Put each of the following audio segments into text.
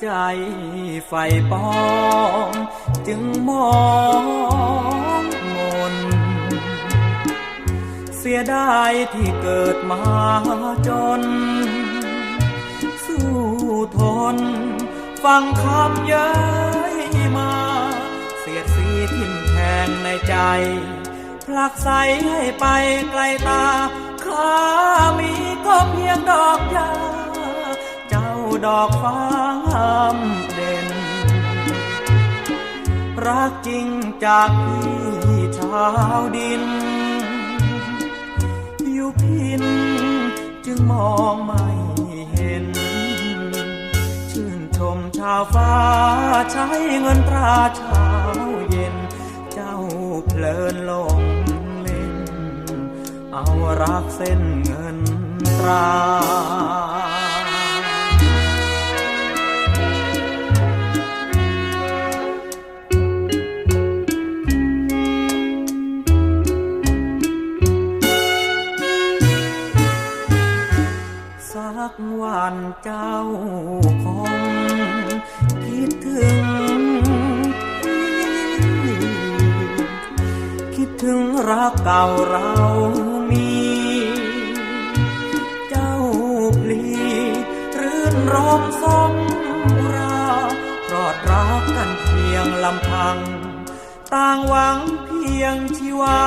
ใจไฟปอง จึงมองมน เสียดายที่เกิดมาจน สู้ทน ฟังคำเย้ยมา เสียดสีทิ่มแทงในใจผลักใสให้ไปไกลตาข้ามี ดอกฟ้างามเด่น รักจริงจากพี่ชาวดิน อยู่พินจึงมองไม่เห็น ชื่นชมชาวฟ้าใช้เงินตราเช้าเย็น เจ้าเพลินหลงเล่น เอารักเส้นเงินตรา กันเจ้าคงคิดถึง คิดถึงรักเก่าเรามี เจ้าพลีรื่นรมสมราปลอดรักกันเพียงลำพัง ต่างหวังเพียงที่ว่า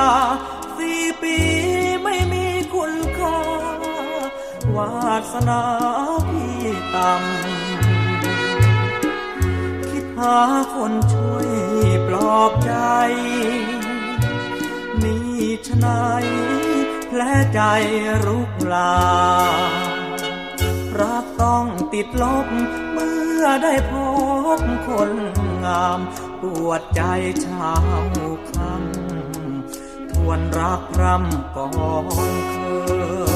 สี่ปีไม่มี วาสนาพี่ต่ำคิดหาคนช่วยปลอบใจ นี่ชะนายแผลใจรุกลา รักต้องติดลบเมื่อได้พบคนงามปวดใจช้าคำทวนรักรำก่อนเคย